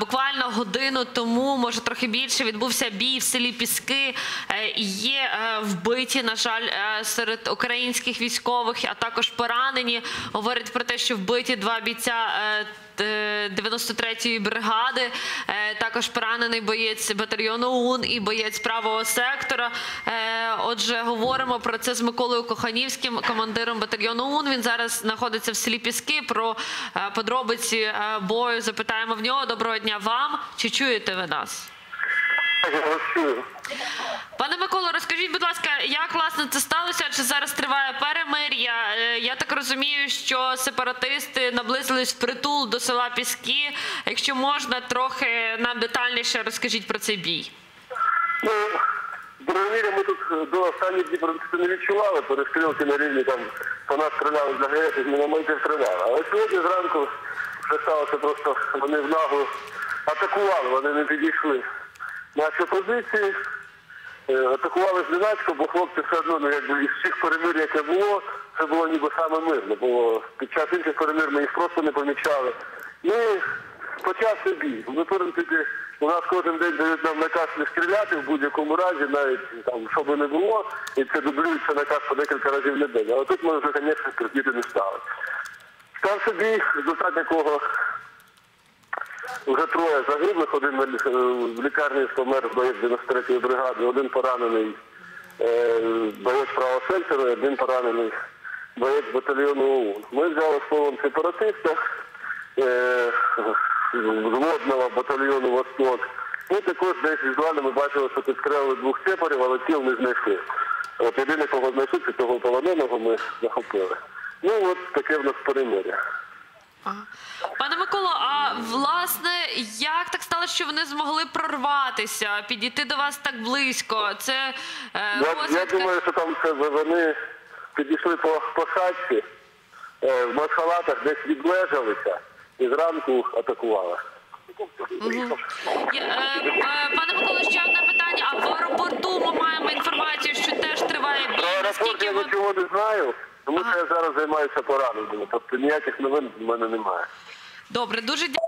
буквально годину тому, може трохи більше, відбувся бій в селі Піски. Е, Є е, вбиті, на жаль, е, серед українських військових, а також поранені. Говорять про те, що вбиті два бійця. е, т- 93-ї бригади, також поранений боєць батальйону УН і боєць правого сектора. Е, Отже, говоримо про це з Миколою Коханівським, командиром батальйону УН. Він зараз знаходиться в селі Піски. Про е, подробиці е, бою запитаємо в нього. Доброго дня вам. Чи чуєте ви нас? Пане Миколо, розкажіть, будь ласка, як власне це сталося? Чи зараз триває Я так розумію, що сепаратисти наблизились впритул до села Піски. Якщо можна, трохи нам детальніше розкажіть про цей бій. Ну, Броневіря ми тут е, до останніх днів не відчували, перестрілки на рівні там по нас стріляли з АГС, з мінометів стріляли. Але сьогодні зранку вже сталося просто, вони в нагу атакували, вони не підійшли. Наші позиції е, атакували зненацька, бо хлопці все одно, ну, якби із всіх перемир, яке було, це було ніби саме мирно, бо під час інших перемир ми їх просто не помічали. Ну, почався бій. Ми, в принципі, у нас кожен день дають нам наказ не стріляти в будь-якому разі, навіть там, що би не було, і це дублюється наказ по декілька разів на день. Але тут ми вже, звісно, терпіти не стали. Стався бій, результат якого вже троє загиблих, один в лікарні помер боєць 93-ї бригади, один поранений е, боєць правого сектора, один поранений боєць батальйону ОУН. Ми взяли словом сепаратиста е, зводного батальйону Восток. І також десь візуально ми бачили, що підстрелили двох сепарів, але тіл не знайшли. От єдине, кого знайшли, це того полоненого ми захопили. Ну от таке в нас перемир'я. Пане Миколо, а власне, як так сталося, що вони змогли прорватися, підійти до вас так близько? Це е, Я, я думаю, що там це вони підійшли по посадці, е, в масхалатах десь відлежалися і зранку атакували. Я- е, е, Пане Миколо, ще одне питання. А в аеропорту ми маємо інформацію, що теж триває бій. Про аеропорт Наскільки я ви... нічого не знаю, тому що я зараз займаюся пораненнями. Тобто ніяких новин в мене немає. Добре, дуже дякую.